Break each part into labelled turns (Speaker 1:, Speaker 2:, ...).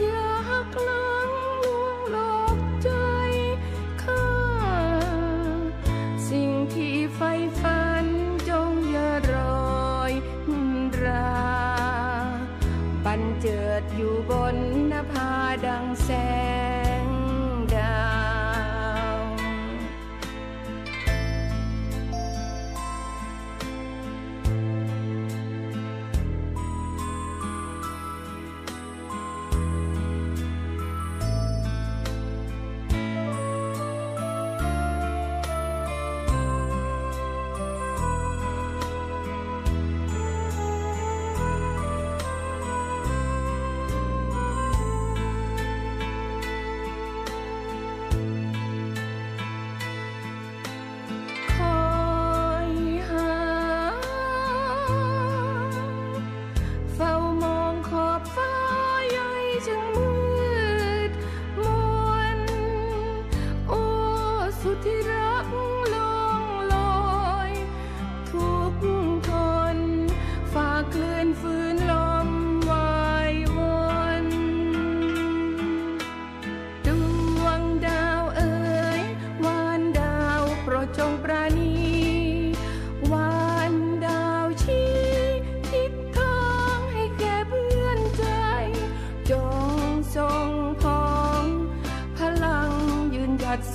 Speaker 1: โ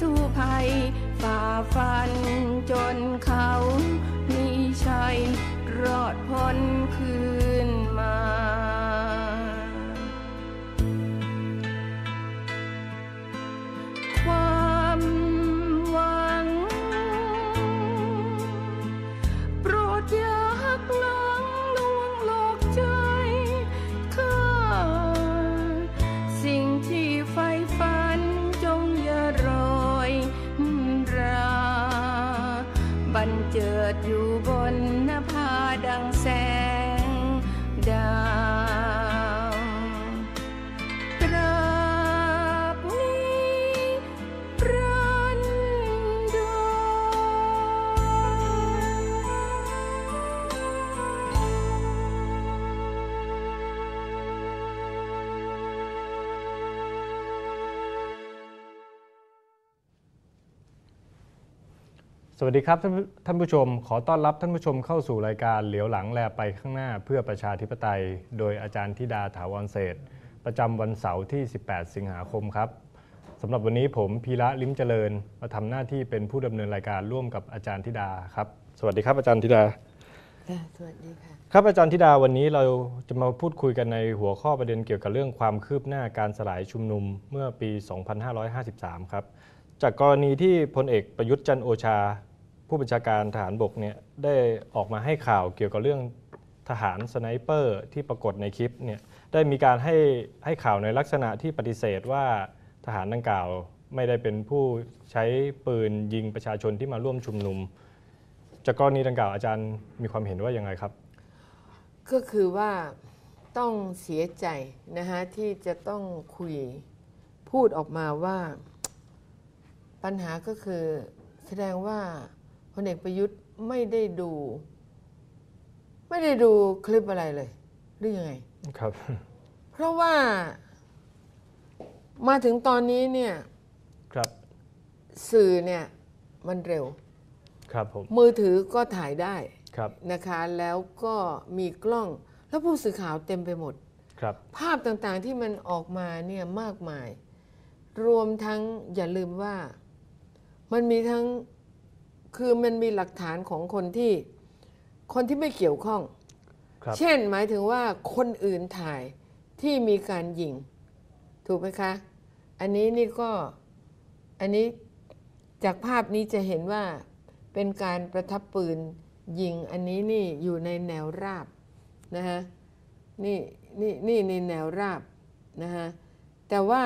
Speaker 1: สู้ภัยฝ่าฟันจนเขา มีชัยรอดพ้นคืน
Speaker 2: สวัสดีครับท่านท่านผู้ชม ขอต้อนรับท่านผู้ชมเข้าสู่รายการเหลียวหลังแลไปข้างหน้าเพื่อประชาธิปไตย โดยอาจารย์ธิดาถาวรเศรษฐ์ประจำวันเสาร์ที่ 18 สิงหาคมครับสำหรับวันนี้ผมพีระลิ้มเจริญ มาทำหน้าที่เป็นผู้ดำเนินรายการร่วมกับอาจารย์ธิดาครับสวัสดีครับอาจารย์ธิดา
Speaker 1: ค่ะสวัสดีค่ะ
Speaker 2: ครับอาจารย์ธิดาวันนี้เราจะมาพูดคุยกันในหัวข้อประเด็นเกี่ยวกับเรื่องความคืบหน้าการสลายชุมนุมเมื่อปี 2553 ครับจากกรณีที่พลเอกประยุทธ์จันทร์โอชา ผู้บัญชาการทหารบกเนี่ยได้ออกมาให้ข่าวเกี่ยวกับเรื่องทหารสไนเปอร์ที่ปรากฏในคลิปเนี่ยได้มีการให้ให้ข่าวในลักษณะที่ปฏิเสธว่าทหารดังกล่าวไม่ได้เป็นผู้ใช้ปืนยิงประชาชนที่มาร่วมชุมนุม จากกรณีดังกล่าวอาจารย์มีความเห็นว่ายังไงครับ
Speaker 3: ก็คือว่าต้องเสียใจนะฮะที่จะต้องคุยพูดออกมาว่า ปัญหาก็คือแสดงว่า พลเอกประยุทธ์ไม่ได้ดู ไม่ได้ดูคลิปอะไรเลย หรือยังไง
Speaker 2: ครับ
Speaker 3: เพราะว่ามาถึงตอนนี้เนี่ย
Speaker 2: ครับ
Speaker 1: สื่อเนี่ยมันเร็ว
Speaker 2: ครับผม
Speaker 1: มือถือก็ถ่ายได้
Speaker 2: ครับ
Speaker 1: นะคะ แล้วก็มีกล้องแล้วผู้สื่อข่าวเต็มไปหมด
Speaker 2: ครับ
Speaker 1: ภาพต่างๆที่มันออกมาเนี่ยมากมาย รวมทั้งอย่าลืมว่ามันมีทั้ง คือมันมีหลักฐานของคนที่คนที่ไม่เกี่ยวข้อง
Speaker 2: ครับ
Speaker 1: เช่นหมายถึงว่าคนอื่นถ่ายที่มีการยิง ถูกไหมคะ อันนี้นี่ก็อันนี้จากภาพนี้จะเห็นว่าเป็นการประทับปืนยิง อันนี้นี่อยู่ในแนวราบนะฮะนี่นี่นี่ในแนวราบนะฮะแต่ว่า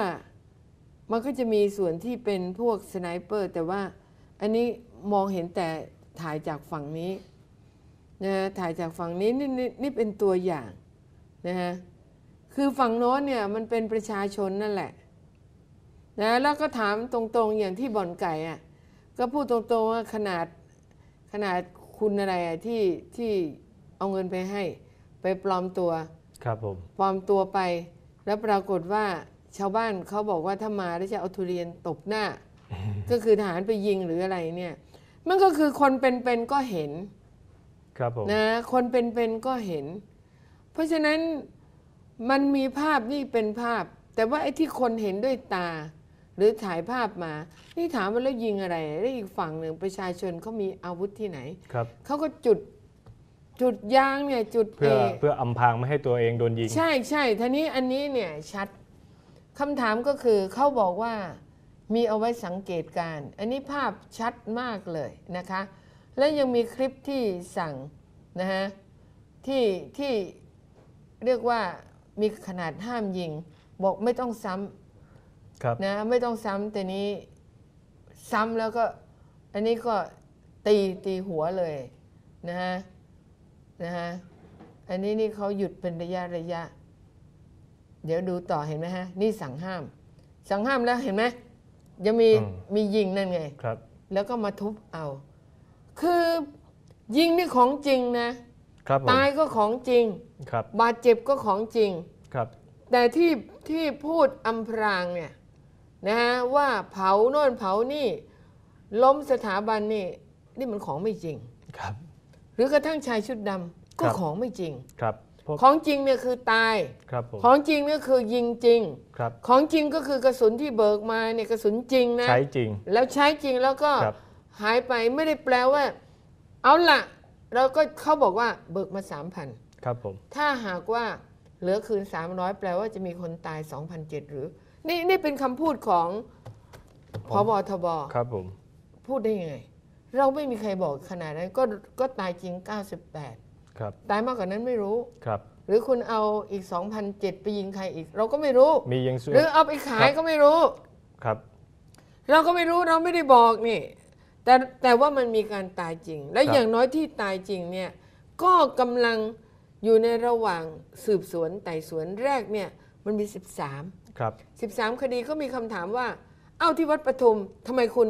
Speaker 1: มันก็จะมีส่วนที่เป็นพวกสไนเปอร์ แต่ว่าอันนี้ มองเห็นแต่ถ่ายจากฝั่งนี้นะฮะถ่ายจากฝั่งนี้นี่นี่นี่เป็นตัวอย่างนะฮะคือฝั่งโน้นเนี่ยมันเป็นประชาชนนั่นแหละนะแล้วก็ถามตรงๆอย่างที่บ่อนไก่อะก็พูดตรงๆว่าขนาดขนาดคุณอะไรอะที่ที่เอาเงินไปให้ ไปปลอมตัว
Speaker 2: ครับผม
Speaker 1: ปลอมตัวไป แล้วปรากฏว่าชาวบ้านเขาบอกว่าถ้ามาแล้วจะเอาทุเรียนตบหน้า ก็คือทหารไปยิงหรืออะไรเนี่ย มันก็คือคนเป็นๆก็เห็น
Speaker 2: ครับผม
Speaker 1: นะคนเป็นๆก็เห็น เพราะฉะนั้นมันมีภาพนี่เป็นภาพ แต่ว่าไอ้ที่คนเห็นด้วยตา หรือถ่ายภาพมา นี่ถามว่าแล้วยิงอะไรแล้วอีกฝั่งหนึ่งประชาชนเขามีอาวุธที่ไหน
Speaker 2: ครับ
Speaker 1: เขาก็จุดจุดยางเนี่ยจุด
Speaker 2: เพื่อ
Speaker 1: เอ
Speaker 2: เพื่ออำพรางไม่ให้ตัวเองโดนยิง
Speaker 1: ใช่ใช่ทีนี้อันนี้เนี่ยชัดคำถามก็คือเขาบอกว่า มีเอาไว้สังเกตการณ์อันนี้ภาพชัดมากเลยนะคะ และยังมีคลิปที่สั่งนะฮะที่ที่เรียกว่ามีขนาดห้ามยิง บอกไม่ต้องซ้
Speaker 2: ครับำ
Speaker 1: นะไม่ต้องซ้ำแต่นี้ซ้ำแล้วก็อันนี้ก็ตีตีหัวเลยนะฮะนะฮะอันนี้นี่เขาหยุดเป็นระยะระยะ เดี๋ยวดูต่อเห็นไหมฮะ นี่สั่งห้าม สั่งห้ามแล้วเห็นไหม ยังมี
Speaker 2: อืม
Speaker 1: มียิงนั่นไง
Speaker 2: ครับ
Speaker 1: แล้วก็มาทุบเอา คือยิงนี่ของจริงนะ
Speaker 2: ครับผม
Speaker 1: ตายก็ของจริง
Speaker 2: ครับ
Speaker 1: บาดเจ็บก็ของจริง
Speaker 2: ครับ
Speaker 1: แต่ที่ที่พูดอำพรางเนี่ยนะฮะว่าเผาโน่นเผานี่ ล้มสถาบันนี่ นี่มันของไม่จริง
Speaker 2: ครับ
Speaker 1: หรือกระทั่งชายชุดดำก็
Speaker 2: ครับ
Speaker 1: ของไม่จริง
Speaker 2: ครับ พวก
Speaker 1: ของจริงเนี่ยคือตาย
Speaker 2: ครับผม
Speaker 1: ของจริงเนี่ยคือยิงจริง
Speaker 2: ครับ
Speaker 1: ของจริงก็คือกระสุนที่เบิกมาเนี่ยกระสุนจริงนะ
Speaker 2: ใช้จริง
Speaker 1: แล้วใช้จริงแล้วก็
Speaker 2: ครับ
Speaker 1: หายไปไม่ได้แปลว่า เอาละเราก็เขาบอกว่าเบิกมาสามพัน
Speaker 2: ครับผม
Speaker 1: ถ้าหากว่าเหลือคืน300แปลว่าจะมีคนตาย2,007หรือ นี่นี่เป็นคำพูดของพบทบ
Speaker 2: ครับผม
Speaker 1: พูดได้ยังไง เราไม่มีใครบอกขนาดนั้นก็ก็ตายจริง 98
Speaker 2: ครับ
Speaker 1: ตายมากกว่านั้นไม่รู้
Speaker 2: ครับ
Speaker 1: หรือคุณเอาอีก 2,007ไปยิงใครอีก เราก็ไม่รู้
Speaker 2: มียังส่ว
Speaker 1: หรือนเอาไปขายก็ไม่รู้
Speaker 2: ครับ
Speaker 1: เราก็ไม่รู้เราไม่ได้บอกนี่ แต่แต่ว่ามันมีการตายจริง และ
Speaker 2: ครับ
Speaker 1: อย่างน้อยที่ตายจริงเนี่ยก็กำลังอยู่ในระหว่างสืบสวนไต่สวนแรกเนี่ยมันมี 13
Speaker 2: ครับ
Speaker 1: 13 คดีก็มีคำถามว่า เอ้าที่วัดปทุมทำไมคุณ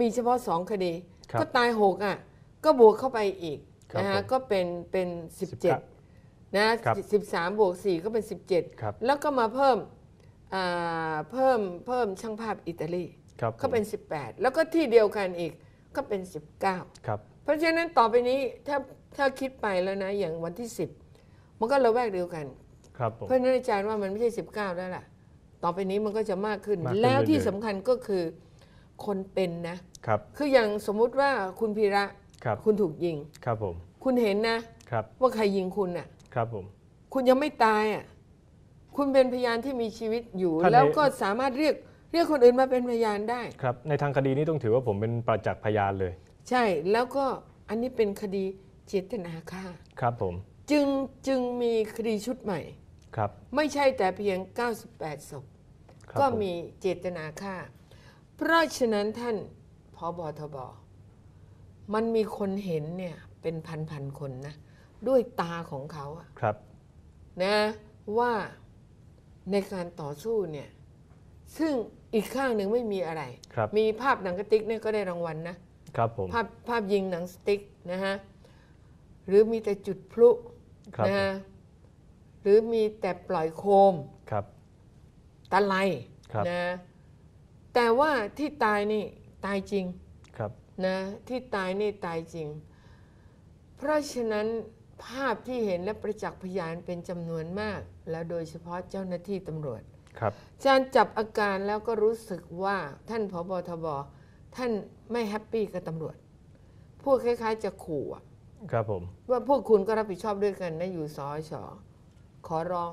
Speaker 1: มีเฉพาะสองคดี
Speaker 2: ครับ
Speaker 1: ก็ตายหกอะ ก็บวกเข้าไปอีก
Speaker 2: ครับ
Speaker 1: นะฮะ
Speaker 2: ผม
Speaker 1: ก็เป็นเป็น 17 นะครับสิบสามบวกสี่ก็เป็น 17
Speaker 2: ครับ
Speaker 1: แล้วก็มาเพิ่มอ่าเพิ่มเพิ่มช่างภาพอิตาลี
Speaker 2: ครับ
Speaker 1: ก็เป็น 18 แล้วก็ที่เดียวกันอีกก็เป็น 19
Speaker 2: ครับ
Speaker 1: เพราะฉะนั้นต่อไปนี้ถ้าถ้าคิดไปแล้วนะ อย่างวันที่ 10 มันก็ระแวกเดียวกัน
Speaker 2: ครับผม
Speaker 1: เพราะฉะนั้นอาจารย์ว่ามันไม่ใช่ 19 แล้วล่ะ ต่อไปนี้มันก็จะมากขึ้น
Speaker 2: มากขึ้น
Speaker 1: แล้วที่
Speaker 2: เรื่อยๆ
Speaker 1: สำคัญก็คือคนเป็นนะ
Speaker 2: ครับ
Speaker 1: คืออย่างสมมุติว่าคุณพีระ
Speaker 2: ครับ
Speaker 1: คุณถูกยิง
Speaker 2: ครับผม
Speaker 1: คุณเห็นนะ
Speaker 2: ครับ
Speaker 1: ว่าใครยิงคุณน่ะ
Speaker 2: ครับผม
Speaker 1: คุณยังไม่ตายอะ คุณเป็นพยานที่มีชีวิตอยู่
Speaker 2: ท่าน
Speaker 1: แล้ว
Speaker 2: ใน
Speaker 1: ก็สามารถเรียกเรียกคนอื่นมาเป็นพยานได้
Speaker 2: ครับ ในทางคดีนี้ต้องถือว่าผมเป็นประจักษ์พยานเลย
Speaker 1: ใช่ แล้วก็อันนี้เป็นคดีเจตนาฆ่า
Speaker 2: ครับผม
Speaker 1: จึงจึงมีคดีชุดใหม่
Speaker 2: ครับ
Speaker 1: ไม่ใช่แต่เพียง 98ศพ
Speaker 2: ครับ
Speaker 1: ก็
Speaker 2: ผ
Speaker 1: มีเจตนาฆ่า เพราะฉะนั้นท่านพบทบ มันมีคนเห็นเนี่ยเป็นพันๆคนนะ ด้วยตาของเขาอะ
Speaker 2: ครับ
Speaker 1: นะว่าในการต่อสู้เนี่ย ซึ่งอีกข้างหนึ่งไม่มีอะไร
Speaker 2: ครับ
Speaker 1: มีภาพหนังกระติกเนี่ยก็ได้รางวัลนะ
Speaker 2: ครับผม
Speaker 1: ภาพภาพยิงหนังสติ๊กนะฮะ หรือมีแต่จุดพลุ
Speaker 2: ครับ
Speaker 1: นะฮะหรือมีแต่ปล่อยโคม
Speaker 2: ครับ
Speaker 1: ตะไล
Speaker 2: ครับ
Speaker 1: นะ แต่ว่าที่ตายนี่ตายจริง
Speaker 2: ครับ
Speaker 1: นะที่ตายนี่ตายจริง เพราะฉะนั้นภาพที่เห็นและประจักษ์พยานเป็นจำนวนมาก แล้วโดยเฉพาะเจ้าหน้าที่ตำรวจ
Speaker 2: ครับ
Speaker 1: อาจารย์จับอาการแล้วก็รู้สึกว่าท่านผบทบท่านไม่แฮปปี้กับตำรวจพูดคล้าย ๆ จะขู่อะ
Speaker 2: ครับผม
Speaker 1: ว่าพวกคุณก็รับผิดชอบด้วยกันนะอยู่สอชอขอร้อง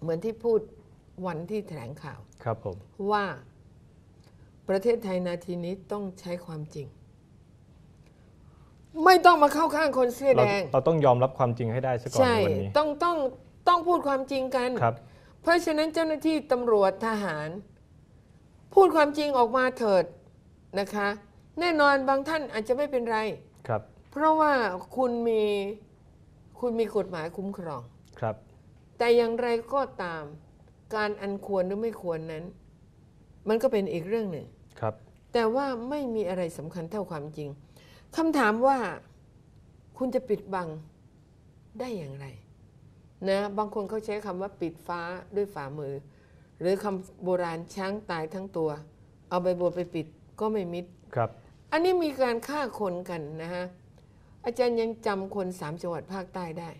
Speaker 1: เหมือนที่พูดวันที่แถลงข่าว
Speaker 2: ครับผม
Speaker 1: ว่า ประเทศไทยนาทีนี้ต้องใช้ความจริง ไม่ต้องมาเข้าข้างคนเสื้อ
Speaker 2: เรา
Speaker 1: แดง
Speaker 2: เราต้องยอมรับความจริงให้ได้ซะก่อน
Speaker 1: ใช่
Speaker 2: ในวันนี้
Speaker 1: ต้องต้องต้องพูดความจริงกัน
Speaker 2: ครับ
Speaker 1: เพราะฉะนั้นเจ้าหน้าที่ตำรวจทหาร พูดความจริงออกมาเถิดนะคะ แน่นอนบางท่านอาจจะไม่เป็นไร
Speaker 2: ครับ
Speaker 1: เพราะว่าคุณมีคุณมีกฎหมายคุ้มครอง
Speaker 2: ครับ
Speaker 1: แต่อย่างไรก็ตามการอันควรหรือไม่ควรนั้น มันก็เป็นอีกเรื่องหนึ่ง
Speaker 2: ครับ
Speaker 1: แต่ว่าไม่มีอะไรสำคัญเท่าความจริงคำถามว่าคุณจะปิดบังได้อย่างไรนะบางคนเขาใช้คำว่าปิดฟ้าด้วยฝ่ามือ หรือคำโบราณช้างตายทั้งตัว เอาใบบัวไปปิดก็ไม่มิด
Speaker 2: ครับ
Speaker 1: อันนี้มีการฆ่าคนกันนะฮะอาจารย์ยังจำคนสามจังหวัดภาคใต้ได้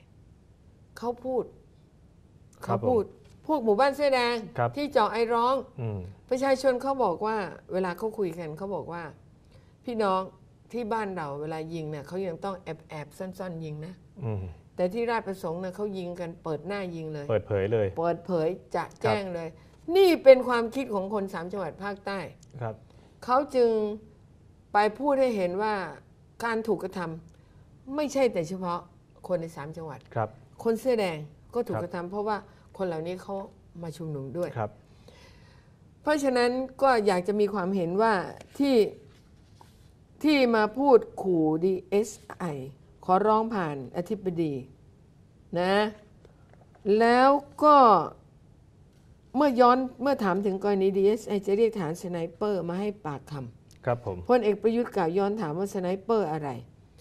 Speaker 1: เขาพูด
Speaker 2: ครั
Speaker 1: เขา
Speaker 2: บผม
Speaker 1: พูด พวกหมู่บ้านเสื้อแดง
Speaker 2: ครับ
Speaker 1: ที่เจาะไอร้อง
Speaker 2: อืม
Speaker 1: ประชาชนเขาบอกว่า เวลาเขาคุยกันเขาบอกว่า พี่น้องที่บ้านเราเวลายิงเนี่ยเขายังต้องแอบแอบซ่อนๆ ยิงนะ
Speaker 2: อืม
Speaker 1: แต่ที่ราชประสงค์เนี่ยเขายิงกันเปิดหน้ายิงเลย
Speaker 2: เปิดเผยเลย
Speaker 1: เปิดเผยจะแจ้งเลย นี่เป็นความคิดของคนสามจังหวัดภาคใต้
Speaker 2: ครับ
Speaker 1: เขาจึงไปพูดให้เห็นว่าการถูกกระทำไม่ใช่แต่เฉพาะคนในสามจังหวัด
Speaker 2: ครับ
Speaker 1: คนเสื้อแดงก็ถูก
Speaker 2: ครับ
Speaker 1: กระทำเพราะว่า คนเหล่านี้เขามาชุมนุมด้วย
Speaker 2: ครับ
Speaker 1: เพราะฉะนั้นก็อยากจะมีความเห็นว่าที่ที่มาพูดขู่ DSI ขอร้องผ่านอธิบดีนะ แล้วก็เมื่อย้อนเมื่อถามถึงกรณี DSI จะเรียกฐานสไนเปอร์มาให้ปากคำ
Speaker 2: ครับผม
Speaker 1: พลเอกประยุทธ์กล่าวย้อนถามว่าสไนเปอร์อะไร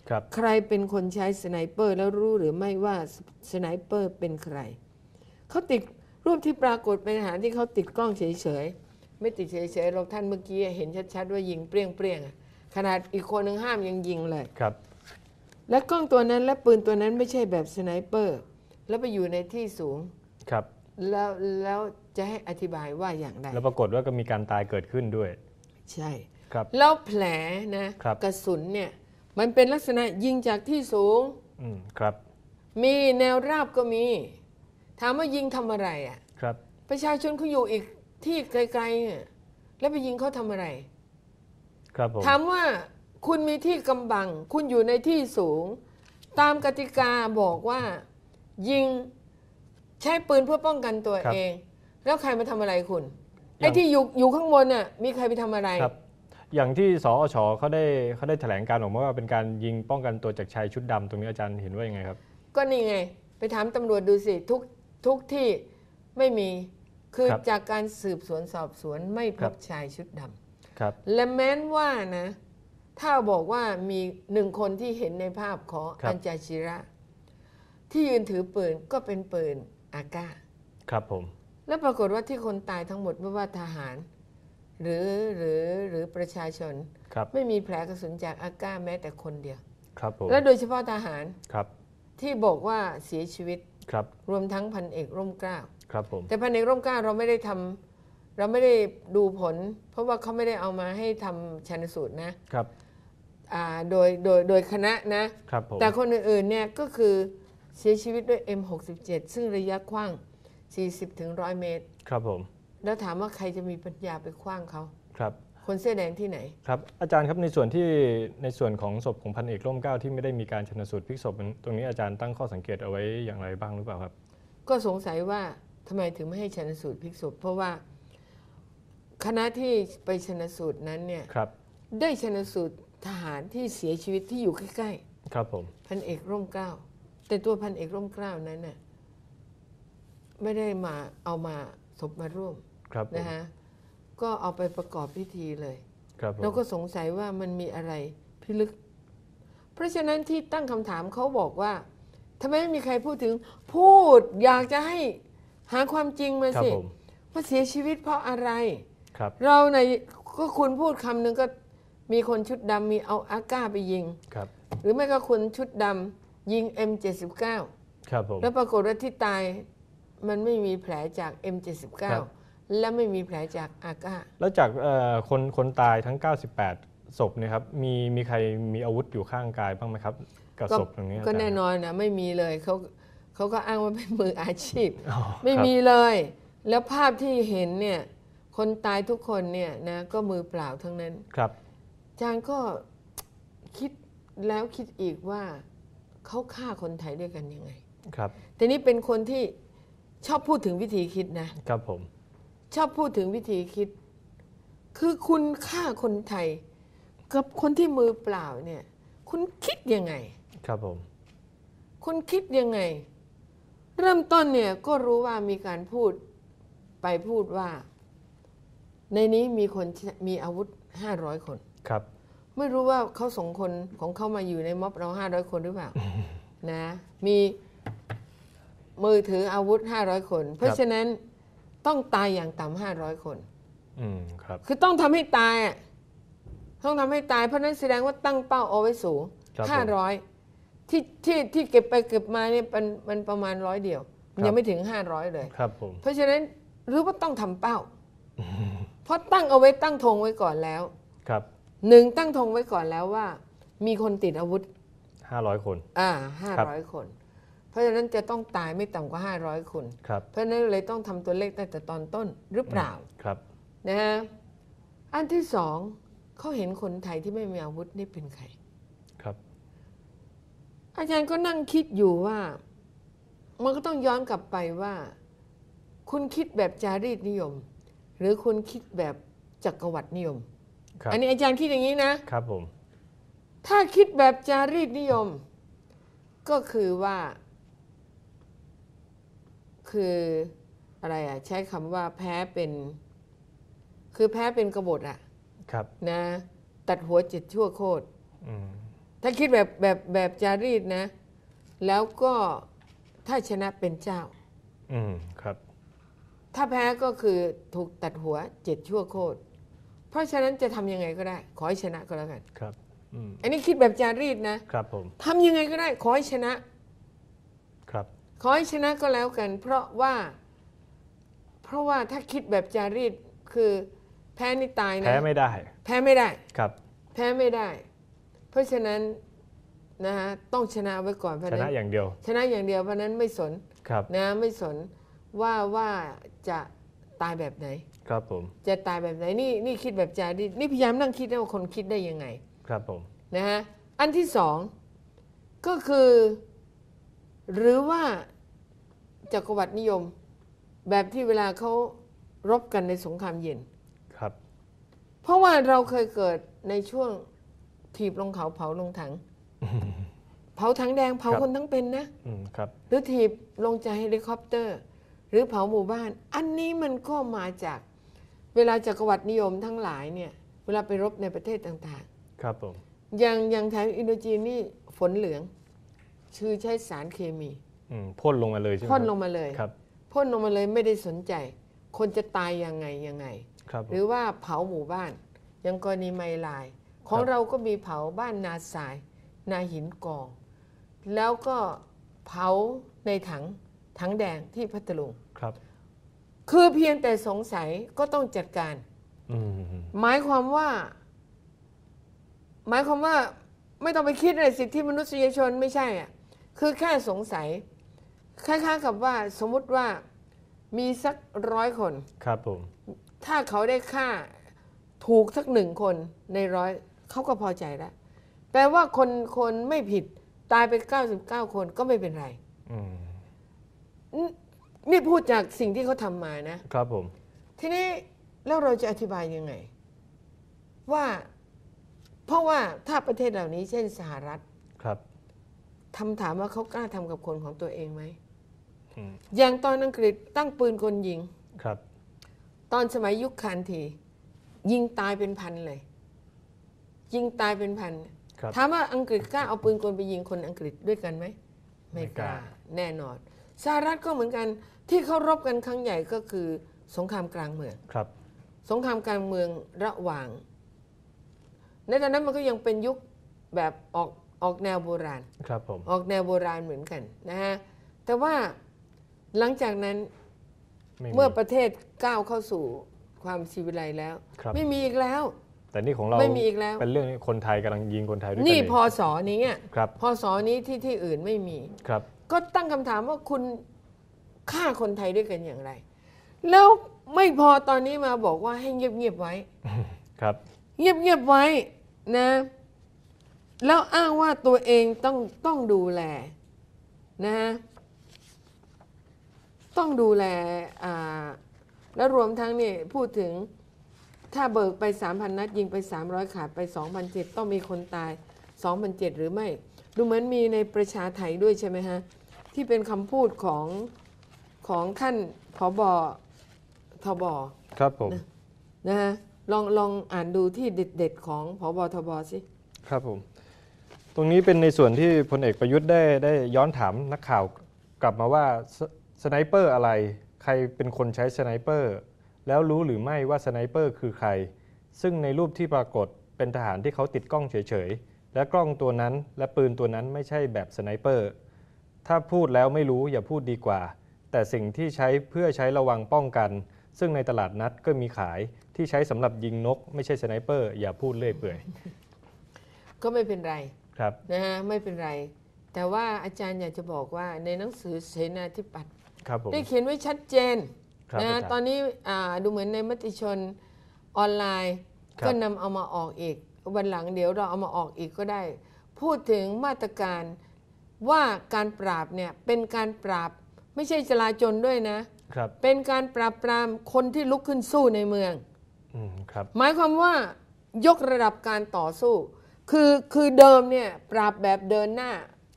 Speaker 2: ครับ
Speaker 1: ใครเป็นคนใช้สไนเปอร์แล้วรู้หรือไม่ว่าสไนเปอร์เป็นใคร เขาติดรูปที่ปรากฏเป็นอาหารที่เขาติดกล้องเฉยๆ ไม่ติดเฉยๆเราท่านเมื่อกี้เห็นชัดๆว่ายิงเปรี้ยงๆอะขนาดอีกคนหนึ่งห้ามยังยิงเลย
Speaker 2: ครับ
Speaker 1: และกล้องตัวนั้นและปืนตัวนั้นไม่ใช่แบบสไนเปอร์ แล้วไปอยู่ในที่สูง
Speaker 2: ครับ
Speaker 1: แล้วแล้วจะให้อธิบายว่าอย่างไร
Speaker 2: แล้วปรากฏว่าก็มีการตายเกิดขึ้นด้วย
Speaker 1: ใช่
Speaker 2: ครับ
Speaker 1: แล้วแผลนะครับกระสุนเนี่ยมันเป็นลักษณะยิงจากที่สูง
Speaker 2: อืมครับ
Speaker 1: มีแนวราบก็มี ถามว่ายิงทำอะไรอะ
Speaker 2: ครับ
Speaker 1: ประชาชนเขาอยู่อีกที่ไกลๆเนี่ยแล้วไปยิงเขาทำอะไร
Speaker 2: ครับผม
Speaker 1: ถามว่าคุณมีที่กำบัง คุณอยู่ในที่สูง ตามกติกาบอกว่า ยิงใช้ปืนเพื่อป้องกันตัวเอง แล้วใครมาทำอะไรคุณไอ้ที่อยู่อยู่ข้างบนน่ะมีใครไปทำอะไร
Speaker 2: ครับ อย่างที่สอชเขาได้เขาได้แถลงการออกมาว่าเป็นการยิงป้องกันตัวจากชายชุดดำตรงนี้อาจารย์เห็นว่ายังไงครับ
Speaker 1: ก็นี่ไง ไปถามตำรวจดูสิ ทุก ทุกที่ไม่มีคือ
Speaker 2: ครับ
Speaker 1: จากการสืบสวนสอบสวนไม่พ
Speaker 2: ครับ บ
Speaker 1: ชายชุดดำ
Speaker 2: ครับ
Speaker 1: และแม้นว่านะ ถ้าบอกว่ามีหนึ่งคนที่เห็นในภาพของ
Speaker 2: ครับ
Speaker 1: อันจาชิระ ที่ยืนถือปืนก็เป็นปืนอากา
Speaker 2: ครับผม
Speaker 1: แล้วปรากฏว่าที่คนตายทั้งหมดไม่ว่าทหาร หรือหรือหรือประชาชน
Speaker 2: ครับ
Speaker 1: ไม่มีแผลกระสุนจากอากาแม้แต่คนเดียว
Speaker 2: ครับผม
Speaker 1: และโดยเฉพาะทหาร
Speaker 2: ครับ
Speaker 1: ที่บอกว่าเสียชีวิต
Speaker 2: ครับ
Speaker 1: รวมทั้งพันเอกร่มเกล้า
Speaker 2: ครับผม
Speaker 1: แต่พันเอกร่มเกล้าเราไม่ได้ทำเราไม่ได้ดูผล เพราะว่าเขาไม่ได้เอามาให้ทำชันสูตรนะครับอ่าโดยโดยโดยคณะนะ
Speaker 2: ครับผม
Speaker 1: แต่คนอื่นๆเนี่ยก็คือเสียชีวิตด้วย M67 ซึ่งระยะคว้าง 40ถึง100 เมตร
Speaker 2: ครับผม
Speaker 1: แล้วถามว่าใครจะมีปัญญาไปคว้างเขา
Speaker 2: ครับ
Speaker 1: คนเสื้อแดงที่ไหน
Speaker 2: ครับอาจารย์ครับในส่วนที่ในส่วนของศพของพันเอกร่มเกล้าที่ไม่ได้มีการชนสูตรพลิกศพนั้นตรงนี้อาจารย์ตั้งข้อสังเกตเอาไว้อย่างไรบ้างหรือเปล่าครับ
Speaker 1: ก็สงสัยว่าทำไมถึงไม่ให้ชันสูตรพลิกศพเพราะว่าคณะที่ไปชันสูตรนั้นเนี่ย
Speaker 2: ครับ
Speaker 1: ได้ชันสูตรทหารที่เสียชีวิตที่อยู่ใกล้
Speaker 2: ครับผม
Speaker 1: ๆพันเอกร่มเกล้าแต่ตัวพันเอกร่มเกล้านั้นน่ะไม่ได้มาเอามาศพมาร่วม
Speaker 2: ครับผม
Speaker 1: นะฮะ ก็เอาไปประกอบพิธีเลย
Speaker 2: ครับผม
Speaker 1: เราก็สงสัยว่ามันมีอะไรพิลึก เพราะฉะนั้นที่ตั้งคำถามเขาบอกว่าทำไมไม่มีใครพูดถึง พูดอยากจะให้หาความจริงมา
Speaker 2: ครับ
Speaker 1: สิ
Speaker 2: ผม
Speaker 1: ว่าเสียชีวิตเพราะอะไร
Speaker 2: ครับ
Speaker 1: เราในก็คุณพูดคำหนึ่งก็มีคนชุดดำมีเอาอาก้าไปยิง
Speaker 2: ครับ
Speaker 1: หรือไม่ก็คนชุดดำยิง M79
Speaker 2: ครับผม
Speaker 1: แล้วปรากฏว่าที่ตายมันไม่มีแผลจาก M79
Speaker 2: ครับ
Speaker 1: และไม่มีแผลจากอาก้า
Speaker 2: แล้วจากเอ่อคนคนตายทั้ง 98 ศพเนี่ยครับมีมีใครมีอาวุธอยู่ข้างกายบ้างไหมครับ กับ
Speaker 1: ก็
Speaker 2: ศพตรงนี้
Speaker 1: ก็า
Speaker 2: จารย์
Speaker 1: แน่นอนนะไม่มีเลยเขาเขาก็อ้างว่าเป็นมืออาชีพ
Speaker 2: อ๋อ
Speaker 1: ไม่
Speaker 2: ครับ
Speaker 1: มีเลย แล้วภาพที่เห็นเนี่ยคนตายทุกคนเนี่ยนะก็มือเปล่าทั้งนั้น
Speaker 2: ครับ
Speaker 1: อาจารย์ก็คิดแล้วคิดอีกว่าเขาฆ่าคนไทยด้วยกันยังไง
Speaker 2: ครับ
Speaker 1: แต่นี่เป็นคนที่ชอบพูดถึงวิธีคิดนะ
Speaker 2: ครับผม
Speaker 1: ชอบพูดถึงวิธีคิด คือคุณฆ่าคนไทย กับคนที่มือเปล่าเนี่ย คุณคิดยังไง
Speaker 2: ครับผม
Speaker 1: คุณคิดยังไง เริ่มต้นเนี่ยก็รู้ว่ามีการพูดไปพูดว่า ในนี้มีคนมีอาวุธ500คน
Speaker 2: ครับ
Speaker 1: ไม่รู้ว่าเขาส่งคนของเขามาอยู่ในม็อบเรา500คนหรือเปล่า นะ มีมือถืออาวุธ500คน เพราะฉะนั้น ต้องตายอย่างต่ำ500คน
Speaker 2: อืมครับ
Speaker 1: คือต้องทำให้ตายอะต้องทำให้ตายเพราะฉะนั้นแสดงว่าตั้งเป้าเอาไว้สูง
Speaker 2: ครับผม
Speaker 1: ห้าร้อยที่ที่ที่เก็บไปเก็บมาเนี่ยมันมันประมาณร้อยเดียว
Speaker 2: ครับ
Speaker 1: ยังไม่ถึงห้าร้อยเลย
Speaker 2: ครับผม
Speaker 1: เพราะฉะนั้นหรือว่าต้องทำเป้า เพราะตั้งเอาไว้ตั้งธงไว้ก่อนแล้ว
Speaker 2: ครับ
Speaker 1: หนึ่งตั้งธงไว้ก่อนแล้วว่า มีคนติดอาวุธ
Speaker 2: 500คน
Speaker 1: อ่าห้า
Speaker 2: ครับ
Speaker 1: ร้อยคนเพ ราะฉะนั้นจะต้องตายไม่ต่ำกว่าห้าร้อยคน
Speaker 2: ครับ
Speaker 1: เพราะฉะนั้นเลยต้องทำตัวเลขตั้งแต่ตอนต้นหรือเปล่า
Speaker 2: ครับ
Speaker 1: นะฮะอันที่สองเขาเห็นคนไทยที่ไม่มีอาวุธนี่เป็นใคร
Speaker 2: ครับ
Speaker 1: อาจารย์ก็นั่งคิดอยู่ว่า มันก็ต้องย้อนกลับไปว่า คุณคิดแบบจารีตนิยม หรือคุณคิดแบบจักรวรรดินิยม
Speaker 2: ครับ
Speaker 1: อันนี้อาจารย์คิดอย่างนี้นะ
Speaker 2: ครับผม
Speaker 1: ถ้าคิดแบบจารีตนิยม ก็คือว่า คืออะไรอะ ใช้คำว่าแพ้เป็น คือแพ้เป็นกบฏอะ
Speaker 2: ครับ
Speaker 1: นะ ตัดหัวเจ็ดชั่วโคตร
Speaker 2: อืม
Speaker 1: ถ้าคิดแบบแบบแบบจารีตนะ แล้วก็ถ้าชนะเป็นเจ้า
Speaker 2: อืมครับ
Speaker 1: ถ้าแพ้ก็คือถูกตัดหัวเจ็ดชั่วโคตรเพราะฉะนั้นจะทำยังไงก็ได้ ขอให้ชนะก็แล้วกัน
Speaker 2: ครับ อืม
Speaker 1: อันนี้คิดแบบจารีตนะ
Speaker 2: ครับผม
Speaker 1: ทำยังไงก็ได้ ขอให้ชนะ
Speaker 2: ครับ
Speaker 1: ข อให้ชนะก็แล้วกัน เพราะว่า เพราะว่าถ้าคิดแบบจารีตคือแพ้นี่ตายนะ
Speaker 2: แพ้ไม่ได้
Speaker 1: แพ้ไม่ได้
Speaker 2: ครับ
Speaker 1: แพ้ไม่ได้ เพราะฉะนั้นนะฮะต้องชนะไว้ก่อนเพราะ
Speaker 2: ช
Speaker 1: ฉะ
Speaker 2: นะ
Speaker 1: นั้น
Speaker 2: อย่างเดียว
Speaker 1: ชนะอย่างเดียวเพราะฉะนั้นไม่สน
Speaker 2: ครับ
Speaker 1: นะไม่สนว่าว่าจะตายแบบไหน
Speaker 2: ครับผม
Speaker 1: จะตายแบบไหนนี่นี่คิดแบบจารีตนี่พยายามนั่งคิดนะว่าคนคิดได้ยังไง
Speaker 2: ครับผม
Speaker 1: นะฮะอันที่สองก็คือ หรือว่า จักรวรรดินิยม แบบที่เวลาเขารบกันในสงครามเย็น
Speaker 2: ครับ
Speaker 1: เพราะว่าเราเคยเกิดในช่วงถีบลงเขาเผาลงถัง เผาถังแดงเผา
Speaker 2: ครับ
Speaker 1: คนทั้งเป็นนะ
Speaker 2: อืมครับ
Speaker 1: หรือถีบลงจากเฮลิคอปเตอร์ หรือเผาหมู่บ้าน อันนี้มันก็มาจากเวลาจักรวรรดินิยมทั้งหลายเนี่ย เวลาไปรบในประเทศต่าง
Speaker 2: ครับผม
Speaker 1: ๆ อย่างอย่างแถวอินโดจีนนี่ฝนเหลือง ชื่อใช้สารเคมี
Speaker 2: อืมพ่นลงมาเลยใช่ไหม
Speaker 1: พ่น
Speaker 2: ครับ
Speaker 1: ลงมาเลย
Speaker 2: ครับ
Speaker 1: พ่นลงมาเลยไม่ได้สนใจ คนจะตายยังไงยังไง
Speaker 2: ครับผ
Speaker 1: ห
Speaker 2: ม
Speaker 1: รือว่าเผาหมู่บ้านอย่างกรณีไมลาย ของ
Speaker 2: ครับ
Speaker 1: เราก็มีเผาบ้านนาทราย นาหินกอง แล้วก็เผาในถังถังแดงที่พัทลุง
Speaker 2: ครับ
Speaker 1: คือเพียงแต่สงสัยก็ต้องจัดการ
Speaker 2: อืม
Speaker 1: หมายความว่า หมายความว่าไม่ต้องไปคิดเลยสิทธิมนุษยชนไม่ใช่อะคือแค่สงสัย คล้ายๆกับว่าสมมุติว่ามีสักร้อยคน
Speaker 2: ครับผม
Speaker 1: ถ้าเขาได้ค่าถูกสักหนึ่งคนในร้อยเขาก็พอใจแล้วแปลว่าคนคนไม่ผิดตายไป 99 คนก็ไม่เป็นไร
Speaker 2: อืม
Speaker 1: นนี่พูดจากสิ่งที่เขาทำมานะ
Speaker 2: ครับผม
Speaker 1: ทีนี้แล้วเราจะอธิบายยังไง ว่า เพราะว่าถ้าประเทศเหล่านี้เช่นสหรัฐ
Speaker 2: ครับ
Speaker 1: ทำถามว่าเขากล้าทำกับคนของตัวเองไหม
Speaker 2: อืม
Speaker 1: อย่างตอนอังกฤษตั้งปืนกลยิง
Speaker 2: ครับ
Speaker 1: ตอนสมัยยุคคานที ยิงตายเป็นพันเลย ยิงตายเป็นพัน
Speaker 2: ครับ
Speaker 1: ถามว่าอังกฤษกล้าเอาปืนกลไปยิงคนอังกฤษด้วยกันไหม
Speaker 2: ไม่
Speaker 1: ไม่ก
Speaker 2: กล้า
Speaker 1: ล้าแน่นอนสหรัฐก็เหมือนกันที่เขารบกันครั้งใหญ่ก็คือสงครามกลางเมือง
Speaker 2: ครับ
Speaker 1: สงครามการเมืองระหว่างในตอนนั้นมันก็ยังเป็นยุคแบบออกออกแนวโบราณ
Speaker 2: ครับผม
Speaker 1: ออกแนวโบราณเหมือนกันนะฮะแต่ว่า หลังจากนั้น
Speaker 2: ไมี
Speaker 1: เมื่อประเทศก้าวเข้าสู่ความชีวิไลซ์แล้ว
Speaker 2: ครับ
Speaker 1: ไม่มีอีกแล้ว
Speaker 2: แต่นี่ของเรา
Speaker 1: ไม่มีอีกแล้ว
Speaker 2: เป็นเรื่องคนไทยกำลังยิงคนไทยด้วยกัน
Speaker 1: นี่
Speaker 2: เอง
Speaker 1: พศนี้อะ
Speaker 2: ครับ
Speaker 1: พศนี้ที่ที่อื่นไม่มี
Speaker 2: ครับ
Speaker 1: ก็ตั้งคำถามว่าคุณฆ่าคนไทยด้วยกันอย่างไร แล้วไม่พอตอนนี้มาบอกว่าให้เงียบๆไว้
Speaker 2: ครับ
Speaker 1: เงียบๆไว้นะ แล้วอ้างว่าตัวเองต้องต้องดูแลนะฮะ ต้องดูแลอ่าแล้วรวมทั้งนี่พูดถึงถ้าเบิกไป 3,000 นัด ยิงไป 300 ขาดไป 2,007 ต้องมีคนตาย 2,007 หรือไม่ ดูเหมือนมีในประชาไทยด้วยใช่ไหมฮะ ที่เป็นคำพูดของของท่านผบทบ
Speaker 2: ครับผม
Speaker 1: นะฮะลองลองอ่านดูที่เด็ดๆของพบทบสิ
Speaker 2: ครับผม ตรงนี้เป็นในส่วนที่พลเอกประยุทธ์ได้ได้ย้อนถามนักข่าวกลับมาว่า สสไนเปอร์อะไร ใครเป็นคนใช้สไนเปอร์ แล้วรู้หรือไม่ว่าสไนเปอร์คือใคร ซึ่งในรูปที่ปรากฏเป็นทหารที่เขาติดกล้องเฉยๆ และกล้องตัวนั้นและปืนตัวนั้นไม่ใช่แบบสไนเปอร์ ถ้าพูดแล้วไม่รู้อย่าพูดดีกว่า แต่สิ่งที่ใช้เพื่อใช้ระวังป้องกัน ซึ่งในตลาดนัดก็มีขายที่ใช้สำหรับยิงนก ไม่ใช่สไนเปอร์อย่าพูดเลื่อยเปื่อย
Speaker 1: ก็ไม่เป็นไร
Speaker 2: ครับ
Speaker 1: นะฮะไม่เป็นไร แต่ว่าอาจารย์อยากจะบอกว่าในหนังสือเสนาธิปัตย์
Speaker 2: ครับผม
Speaker 1: ได้เขียนไว้ชัดเจน
Speaker 2: ครับ
Speaker 1: นะ
Speaker 2: อา
Speaker 1: ฮะ
Speaker 2: จารย์
Speaker 1: ตอนนี้อ่าดูเหมือนในมติชนออนไลน์
Speaker 2: ครับ
Speaker 1: ก็นำเอามาออกอีก วันหลังเดี๋ยวเราเอามาออกอีกก็ได้ พูดถึงมาตรการว่าการปราบเนี่ยเป็นการปราบไม่ใช่จลาจลด้วยนะ
Speaker 2: ครับ
Speaker 1: เป็นการปราบปรามคนที่ลุกขึ้นสู้ในเมือง
Speaker 2: อืมครับ
Speaker 1: หมายความว่ายกระดับการต่อสู้ คือคือเดิมเนี่ยปราบแบบเดินหน้า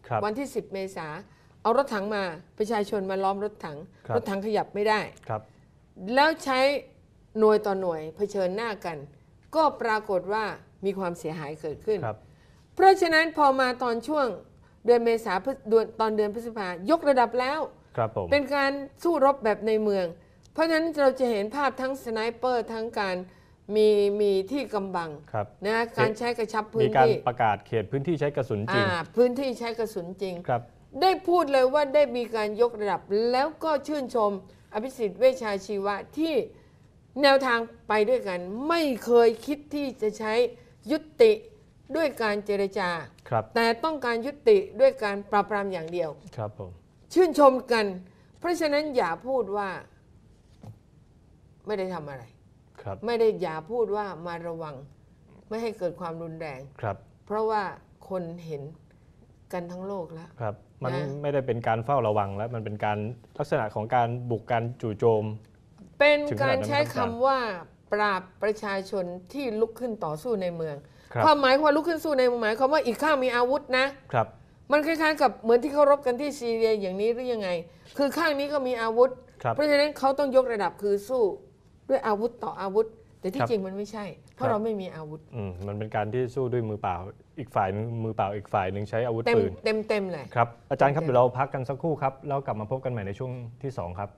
Speaker 2: ครับ
Speaker 1: วันที่ 10 เมษาเอารถถังมาประชาชนมาล้อมรถถัง
Speaker 2: ครับ
Speaker 1: รถถังขยับไม่ได้
Speaker 2: ครับ
Speaker 1: แล้วใช้หน่วยต่อหน่วยเผชิญหน้ากัน ก็ปรากฏว่ามีความเสียหายเกิดขึ้น
Speaker 2: ครับ
Speaker 1: เพราะฉะนั้นพอมาตอนช่วงเดือนเมษาพฤเดือนตอนเดือนพฤษภายกระดับแล้ว
Speaker 2: ครับผม
Speaker 1: เป็นการสู้รบแบบในเมือง เพราะฉะนั้นเราจะเห็นภาพทั้งสไนเปอร์ทั้งการ มีมีที่กำบัง
Speaker 2: ครับ
Speaker 1: นะการใช้กระชับพื้
Speaker 2: มี
Speaker 1: น
Speaker 2: การ
Speaker 1: ที่
Speaker 2: ประกาศเขตพื้นที่ใช้กระสุนจริง
Speaker 1: อ่าพื้นที่ใช้กระสุนจริง
Speaker 2: ครับ
Speaker 1: ได้พูดเลยว่าได้มีการยกระดับแล้วก็ชื่นชมอภิสิทธิ์เวชชาชีวะที่แนวทางไปด้วยกัน ไม่เคยคิดที่จะใช้ยุติด้วยการเจรจา
Speaker 2: ครับ
Speaker 1: แต่ต้องการยุติด้วยการปราบปรามอย่างเดียว
Speaker 2: ครับผม
Speaker 1: ชื่นชมกัน เพราะฉะนั้นอย่าพูดว่า ไม่ได้ทำอะไร
Speaker 2: ครับ
Speaker 1: ไม่ได้อย่าพูดว่ามาระวัง ไม่ให้เกิดความรุนแรง
Speaker 2: ครับ
Speaker 1: เพราะว่าคนเห็นกันทั้งโลกแล้ว
Speaker 2: ครับ มัน
Speaker 1: นะ
Speaker 2: ไม่ได้เป็นการเฝ้าระวังแล้ว มันเป็นการลักษณะของการบุกการจู่โจม
Speaker 1: เป็น
Speaker 2: ถึงขนาด
Speaker 1: การ
Speaker 2: นั้น
Speaker 1: ใช้
Speaker 2: ไหมครับ
Speaker 1: คำว่าปราบประชาชนที่ลุกขึ้นต่อสู้ในเมือง
Speaker 2: ครับ
Speaker 1: ความหมายว่าลุกขึ้นสู้ในเมืองหมายความว่าอีกข้างมีอาวุธนะ
Speaker 2: ครับ
Speaker 1: มันคล้ายๆกับเหมือนที่เขารบกันที่ซีเรียอย่างนี้หรือยังไง คือข้างนี้ก็มีอาวุธ
Speaker 2: ครับ
Speaker 1: เพราะฉะนั้นเขาต้องยกระดับคือสู้ ด้วยอาวุธต่ออาวุธ แต่ที่
Speaker 2: ครับ
Speaker 1: จริงมันไม่ใช่ เพ
Speaker 2: ครั
Speaker 1: ราะ
Speaker 2: บ
Speaker 1: เราไม่มีอาวุธ
Speaker 2: อืมมันเป็นการที่สู้ด้วยมือเปล่าอีกฝ่ายหนึงมือเปล่าอีกฝ่ายหนึ่งใช้อาวุธ
Speaker 1: เต็ม
Speaker 2: ปืน
Speaker 1: เต็มเต็มเลย
Speaker 2: ครับอาจารย์ครับ
Speaker 1: เต็ม
Speaker 2: เดี๋ยวเราพักกันสักครู่ครับแล้วกลับมาพบกันใหม่ในช่วงที่สองครับ